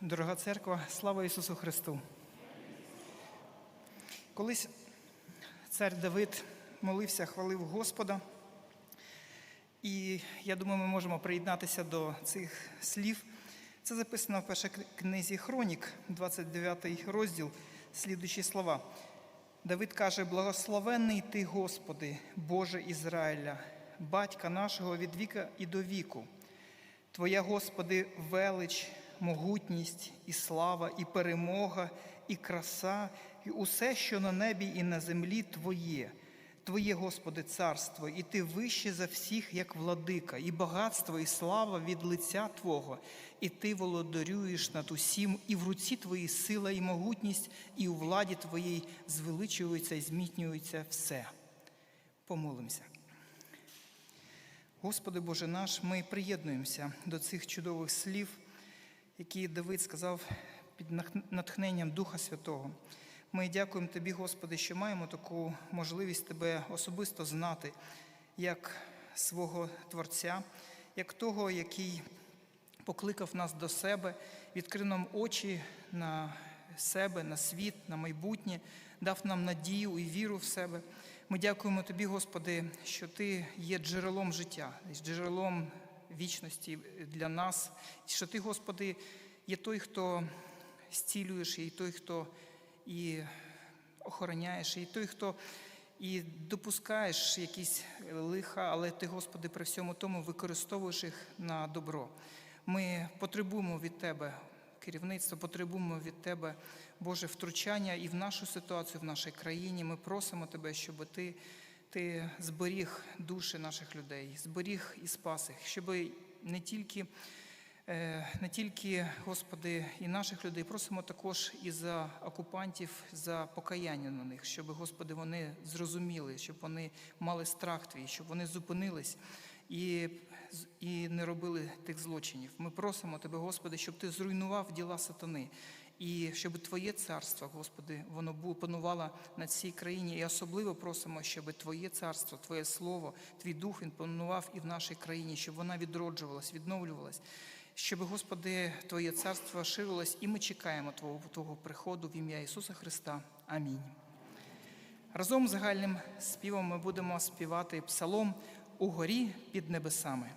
Дорога церква, слава Ісусу Христу! Колись цар Давид молився, хвалив Господа. І я думаю, ми можемо приєднатися до цих слів. Це записано в першій книзі Хронік, 29 розділ, слідуючі слова. Давид каже: Благословенний ти, Господи, Боже Ізраїля, батька нашого від віка і до віку. Твоя, Господи, велич, могутність і слава, і перемога, і краса, і усе, що на небі і на землі Твоє. Твоє, Господи, царство, і Ти вище за всіх, як владика, і багатство, і слава від лиця Твого, і Ти володарюєш над усім, і в руці Твоїй сила і могутність, і у владі Твоїй звеличується і змітнюється все. Помолимося. Господи Боже наш, ми приєднуємося до цих чудових слів, які Давид сказав під натхненням Духа Святого. Ми дякуємо Тобі, Господи, що маємо таку можливість Тебе особисто знати, як свого Творця, як того, який покликав нас до себе, відкрив нам очі на себе, на світ, на майбутнє, дав нам надію і віру в себе. Ми дякуємо Тобі, Господи, що Ти є джерелом життя, джерелом вічності для нас, що Ти, Господи, є той, хто зцілюєш, і той, хто і охороняєш, і той, хто і допускаєш якісь лиха, але ти, Господи, при всьому тому використовуєш їх на добро. Ми потребуємо від Тебе керівництва, потребуємо від Тебе, Боже, втручання і в нашу ситуацію, в нашій країні. Ми просимо Тебе, щоб Ти. Ти зберіг душі наших людей, зберіг і спас їх, щоб не тільки Е, не тільки, Господи, і наших людей, просимо також і за окупантів, за покаяння на них, щоб, Господи, вони зрозуміли, щоб вони мали страх Твій, щоб вони зупинились і і не робили тих злочинів. Ми просимо Тебе, Господи, щоб Ти зруйнував діла сатани. І щоб Твоє царство, Господи, воно панувало над цій країні. І особливо просимо, щоб Твоє царство, Твоє Слово, Твій Дух він панував і в нашій країні, щоб вона відроджувалась, відновлювалась щоб, Господи, Твоє царство ширилось, і ми чекаємо Твого, Твого приходу в ім'я Ісуса Христа. Амінь. Разом з загальним співом ми будемо співати псалом у горі під небесами.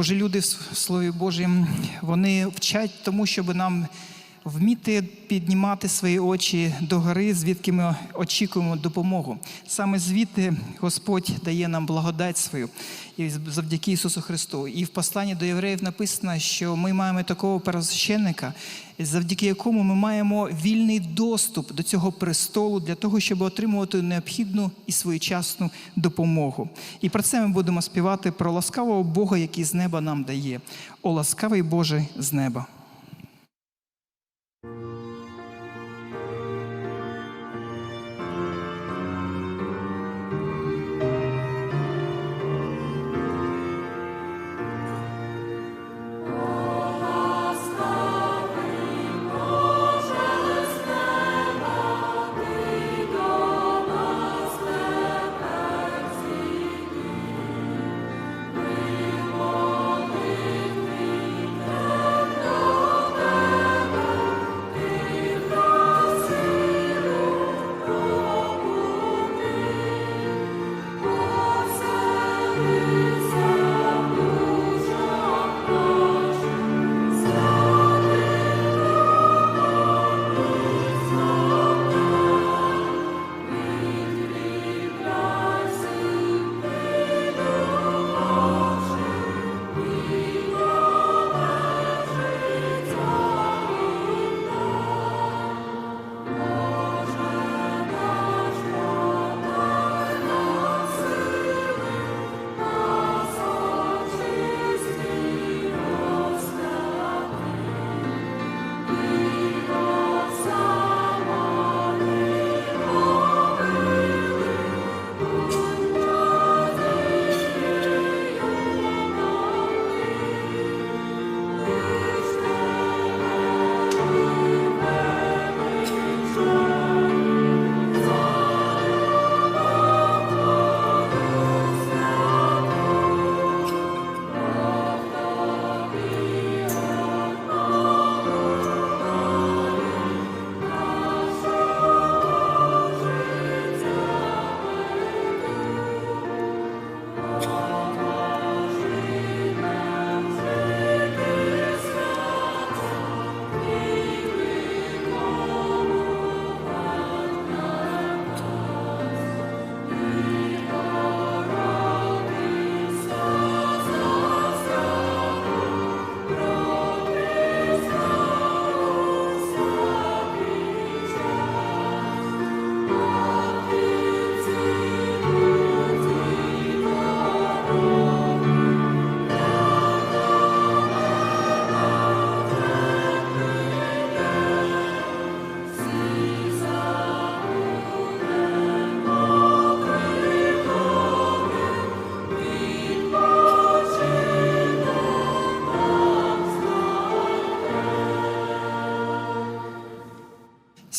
Божі люди в Слові Божім, вони вчать тому, щоб нам вміти піднімати свої очі до гори, звідки ми очікуємо допомогу. Саме звідти Господь дає нам благодать свою і завдяки Ісусу Христу. І в посланні до євреїв написано, що ми маємо такого первосвященника, завдяки якому ми маємо вільний доступ до цього престолу для того, щоб отримувати необхідну і своєчасну допомогу. І про це ми будемо співати про ласкавого Бога, який з неба нам дає. О, ласкавий Боже з неба.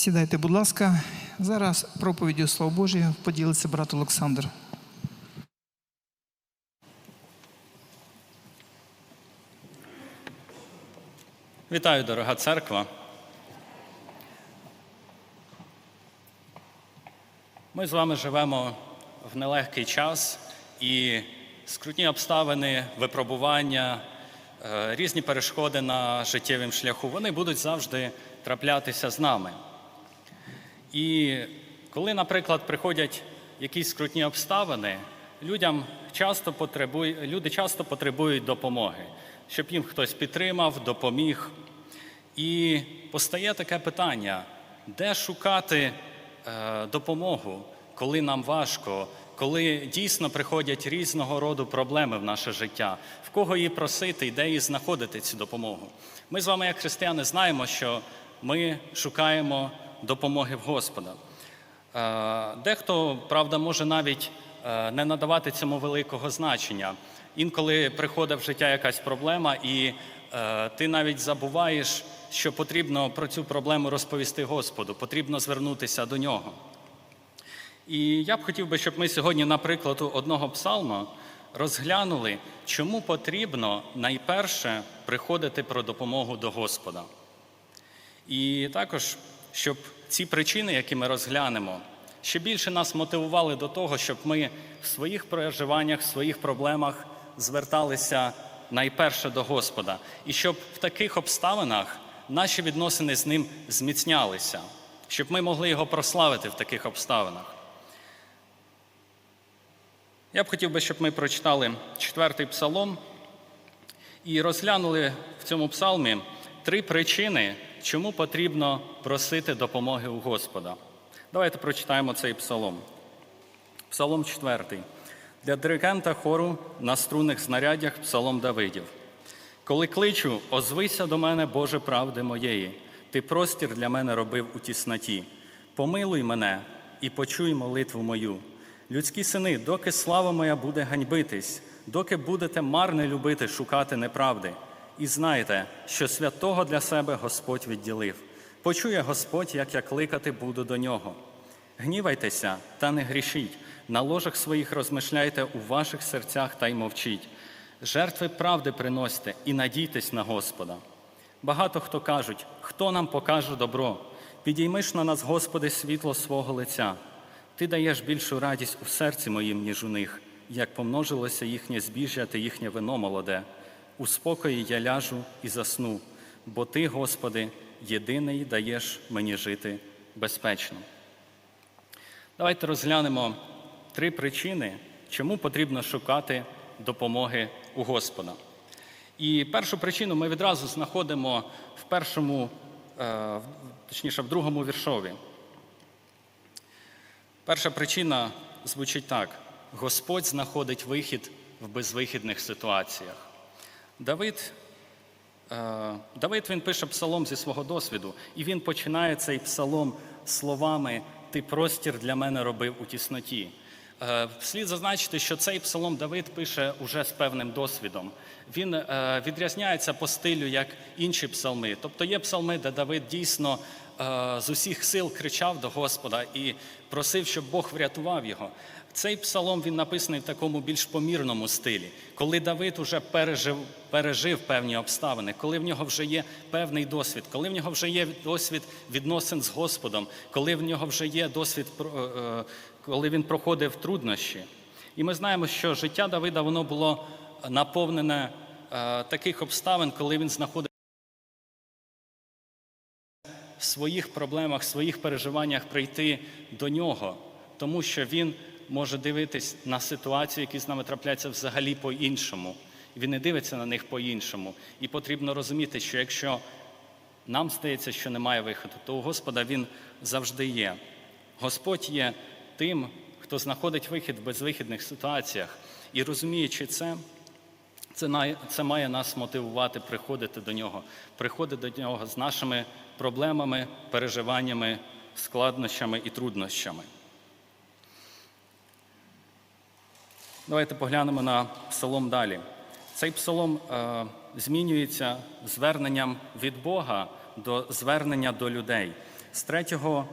Сідайте, будь ласка. Зараз проповіддю Слова Божого поділиться брат Олександр. Вітаю, дорога церква. Ми з вами живемо в нелегкий час і скрутні обставини, випробування, е, різні перешкоди на життєвому шляху, вони будуть завжди траплятися з нами. І коли, наприклад, приходять якісь скрутні обставини, людям часто потребує, люди часто потребують допомоги, щоб їм хтось підтримав, допоміг. І постає таке питання: де шукати е, допомогу, коли нам важко, коли дійсно приходять різного роду проблеми в наше життя, в кого її просити і де її знаходити цю допомогу? Ми з вами, як християни, знаємо, що ми шукаємо допомоги в Господа. Е, Дехто, правда, може навіть е, не надавати цьому великого значення. Інколи приходить в життя якась проблема, і е, ти навіть забуваєш, що потрібно про цю проблему розповісти Господу, потрібно звернутися до нього. І я б хотів би, щоб ми сьогодні, наприклад, одного псалма розглянули, чому потрібно найперше приходити про допомогу до Господа. І також, щоб ці причини, які ми розглянемо, ще більше нас мотивували до того, щоб ми в своїх переживаннях, в своїх проблемах зверталися найперше до Господа, і щоб в таких обставинах наші відносини з ним зміцнялися, щоб ми могли його прославити в таких обставинах. Я б хотів би, щоб ми прочитали четвертий псалом і розглянули в цьому псалмі три причини, чому потрібно просити допомоги у Господа. Давайте прочитаємо цей псалом. Псалом 4. Для диригента хору на струнних знаряддях псалом Давидів. Коли кличу, озвися до мене, Боже правди моєї, ти простір для мене робив у тісноті. Помилуй мене і почуй молитву мою. Людські сини, доки слава моя буде ганьбитись, доки будете марне любити, шукати неправди. І знайте, що святого для себе Господь відділив. Почує Господь, як я кликати буду до нього. Гнівайтеся та не грішіть, на ложах своїх розмишляйте у ваших серцях та й мовчіть. Жертви правди приносьте і надійтесь на Господа. Багато хто кажуть, хто нам покаже добро. Підіймиш на нас, Господи, світло свого лиця. Ти даєш більшу радість у серці моїм, ніж у них, як помножилося їхнє збіжжя та їхнє вино молоде. У спокої я ляжу і засну, бо Ти, Господи, єдиний даєш мені жити безпечно. Давайте розглянемо три причини, чому потрібно шукати допомоги у Господа. І першу причину ми відразу знаходимо в першому, е, точніше, в другому віршові. Перша причина звучить так: Господь знаходить вихід в безвихідних ситуаціях. Давид, е, Давид він пише псалом зі свого досвіду, і він починає цей псалом словами Ти простір для мене робив у тісноті. Е, Слід зазначити, що цей псалом Давид пише уже з певним досвідом. Він е, відрізняється по стилю як інші псалми. Тобто є псалми, де Давид дійсно з усіх сил кричав до Господа і просив, щоб Бог врятував його. Цей псалом він написаний в такому більш помірному стилі, коли Давид уже пережив, пережив певні обставини, коли в нього вже є певний досвід, коли в нього вже є досвід відносин з Господом, коли в нього вже є досвід, е, коли він проходив труднощі. І ми знаємо, що життя Давида воно було наповнене е, таких обставин, коли він знаходив в своїх проблемах, в своїх переживаннях прийти до нього, тому що він може дивитись на ситуації, які з нами трапляються взагалі по-іншому. Він не дивиться на них по-іншому. І потрібно розуміти, що якщо нам здається, що немає виходу, то у Господа він завжди є. Господь є тим, хто знаходить вихід в безвихідних ситуаціях. І розуміючи це, це, це має нас мотивувати приходити до нього, приходити до нього з нашими проблемами, переживаннями, складнощами і труднощами. Давайте поглянемо на псалом далі. Цей псалом е, змінюється зверненням від Бога до звернення до людей. З третього,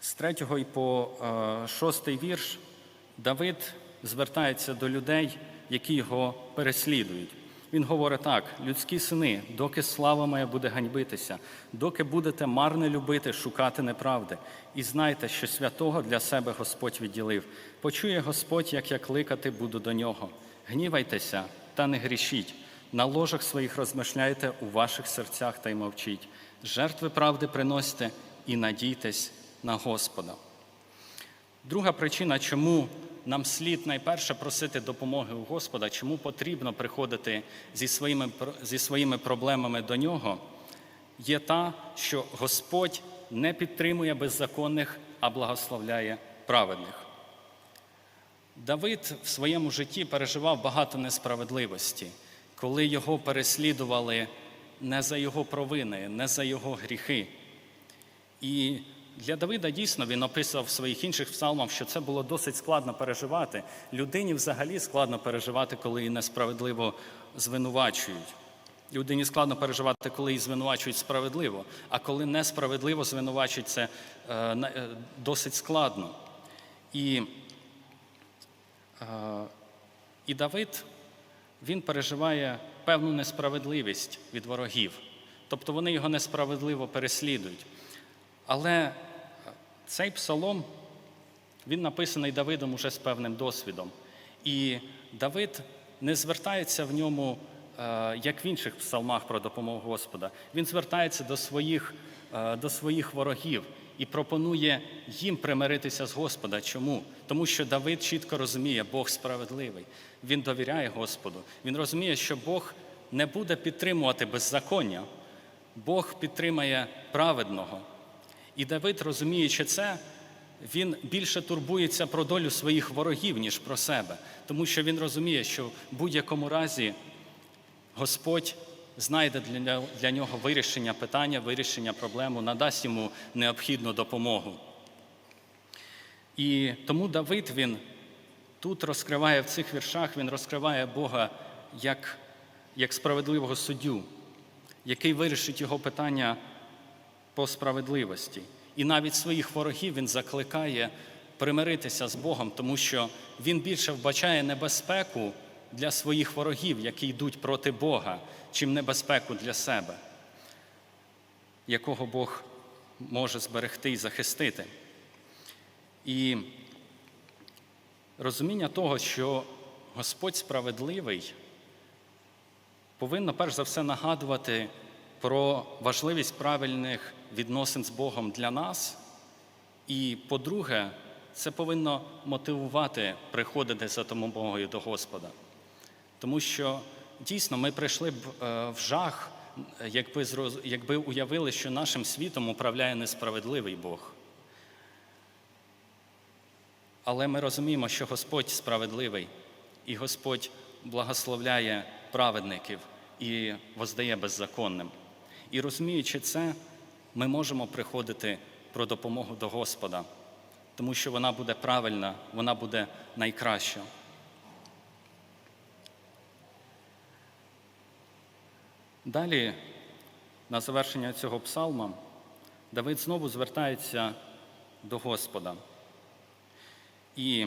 з 3 і по е, шостий вірш Давид звертається до людей, які його переслідують. Він говорить так: людські сини, доки слава моя буде ганьбитися, доки будете марне любити, шукати неправди, і знайте, що святого для себе Господь відділив. Почує Господь, як я кликати буду до нього. Гнівайтеся та не грішіть. На ложах своїх розмишляйте у ваших серцях та й мовчіть. Жертви правди приносьте і надійтесь на Господа. Друга причина, чому нам слід найперше просити допомоги у Господа, чому потрібно приходити зі своїми, зі своїми проблемами до нього, є та, що Господь не підтримує беззаконних, а благословляє праведних. Давид в своєму житті переживав багато несправедливості, коли його переслідували не за його провини, не за його гріхи. І для Давида дійсно він описував в своїх інших псалмах, що це було досить складно переживати. Людині взагалі складно переживати, коли її несправедливо звинувачують. Людині складно переживати, коли її звинувачують справедливо, а коли несправедливо звинувачують, це е, е, досить складно. І, е, і Давид він переживає певну несправедливість від ворогів. Тобто вони його несправедливо переслідують. Але цей псалом він написаний Давидом уже з певним досвідом. І Давид не звертається в ньому, е, як в інших псалмах про допомогу Господа. Він звертається до своїх, е, до своїх ворогів і пропонує їм примиритися з Господа. Чому? Тому що Давид чітко розуміє, Бог справедливий. Він довіряє Господу. Він розуміє, що Бог не буде підтримувати беззаконня, Бог підтримає праведного. І Давид, розуміючи це, він більше турбується про долю своїх ворогів, ніж про себе, тому що він розуміє, що в будь-якому разі Господь знайде для, нього вирішення питання, вирішення проблему, надасть йому необхідну допомогу. І тому Давид він тут розкриває в цих віршах, він розкриває Бога як, як справедливого суддю, який вирішить його питання по справедливості. І навіть своїх ворогів він закликає примиритися з Богом, тому що він більше вбачає небезпеку для своїх ворогів, які йдуть проти Бога, чим небезпеку для себе, якого Бог може зберегти і захистити. І розуміння того, що Господь справедливий, повинно перш за все нагадувати про важливість правильних відносин з Богом для нас. І, по-друге, це повинно мотивувати приходити за допомогою до Господа. Тому що дійсно ми прийшли б е, в жах, якби, якби уявили, що нашим світом управляє несправедливий Бог. Але ми розуміємо, що Господь справедливий, і Господь благословляє праведників і воздає беззаконним. І розуміючи це, ми можемо приходити про допомогу до Господа, тому що вона буде правильна, вона буде найкраща. Далі, на завершення цього псалма, Давид знову звертається до Господа. І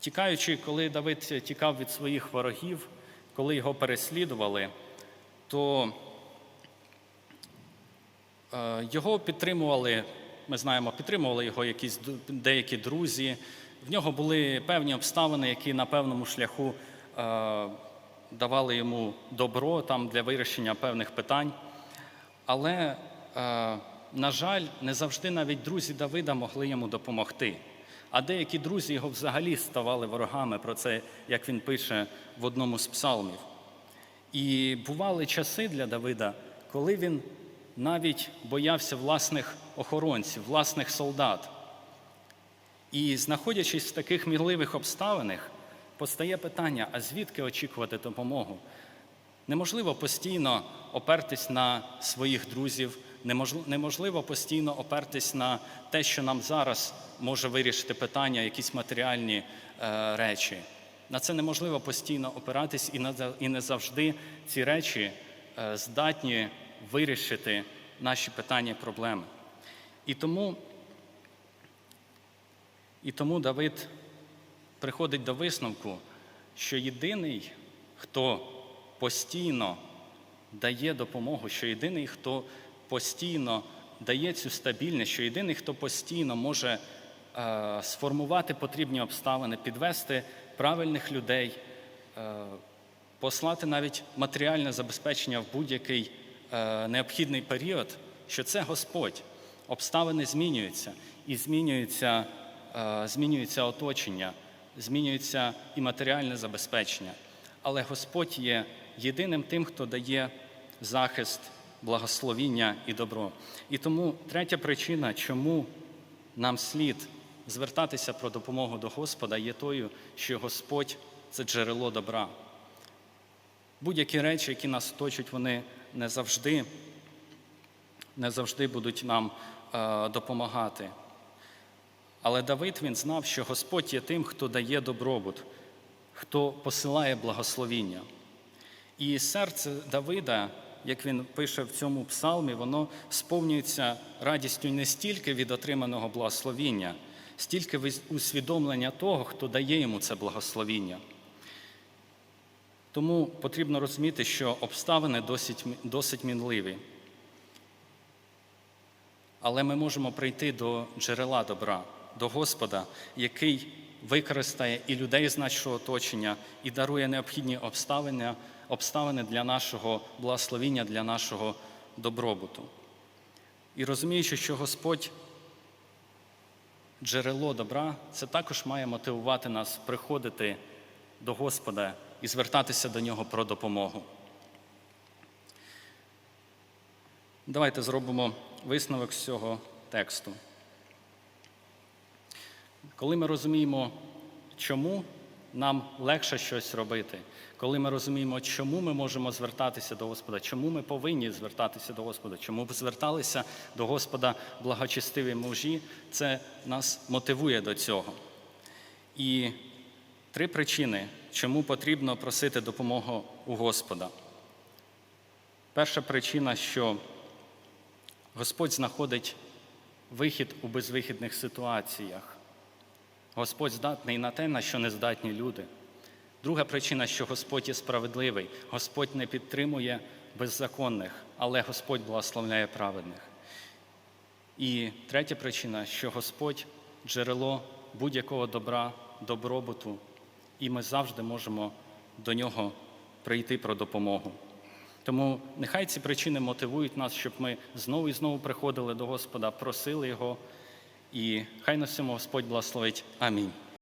тікаючи, коли Давид тікав від своїх ворогів, коли його переслідували, то його підтримували, ми знаємо, підтримували його якісь деякі друзі. В нього були певні обставини, які на певному шляху е, давали йому добро там для вирішення певних питань. Але, е, на жаль, не завжди навіть друзі Давида могли йому допомогти. А деякі друзі його взагалі ставали ворогами про це, як він пише в одному з псалмів. І бували часи для Давида, коли він навіть боявся власних охоронців, власних солдат. І знаходячись в таких мірливих обставинах, постає питання: а звідки очікувати допомогу? Неможливо постійно опертись на своїх друзів, неможливо, постійно опертись на те, що нам зараз може вирішити питання, якісь матеріальні е, речі. На це неможливо постійно опиратись, і, не завжди ці речі е, здатні вирішити наші питання і проблеми. І тому, і тому Давид приходить до висновку, що єдиний, хто постійно дає допомогу, що єдиний, хто постійно дає цю стабільність, що єдиний, хто постійно може е, сформувати потрібні обставини, підвести правильних людей, е, послати навіть матеріальне забезпечення в будь-який необхідний період, що це Господь. Обставини змінюються і змінюється, е, змінюється оточення, змінюється і матеріальне забезпечення. Але Господь є єдиним тим, хто дає захист, благословіння і добро. І тому третя причина, чому нам слід звертатися про допомогу до Господа, є тою, що Господь це джерело добра. Будь-які речі, які нас оточують, вони не завжди, не завжди будуть нам е, допомагати. Але Давид він знав, що Господь є тим, хто дає добробут, хто посилає благословіння. І серце Давида, як він пише в цьому псалмі, воно сповнюється радістю не стільки від отриманого благословіння, стільки від усвідомлення того, хто дає йому це благословіння. Тому потрібно розуміти, що обставини досить, досить мінливі. Але ми можемо прийти до джерела добра, до Господа, який використає і людей з нашого оточення, і дарує необхідні обставини, обставини для нашого благословіння, для нашого добробуту. І розуміючи, що Господь джерело добра, це також має мотивувати нас приходити до Господа і звертатися до Нього про допомогу. Давайте зробимо висновок з цього тексту. Коли ми розуміємо, чому нам легше щось робити, коли ми розуміємо, чому ми можемо звертатися до Господа, чому ми повинні звертатися до Господа, чому б зверталися до Господа благочестиві мужі, це нас мотивує до цього. І три причини, чому потрібно просити допомогу у Господа. Перша причина, що Господь знаходить вихід у безвихідних ситуаціях. Господь здатний на те, на що не здатні люди. Друга причина, що Господь є справедливий. Господь не підтримує беззаконних, але Господь благословляє праведних. І третя причина, що Господь джерело будь-якого добра, добробуту, і ми завжди можемо до нього прийти про допомогу. Тому нехай ці причини мотивують нас, щоб ми знову і знову приходили до Господа, просили Його, і хай носимо Господь благословить. Амінь.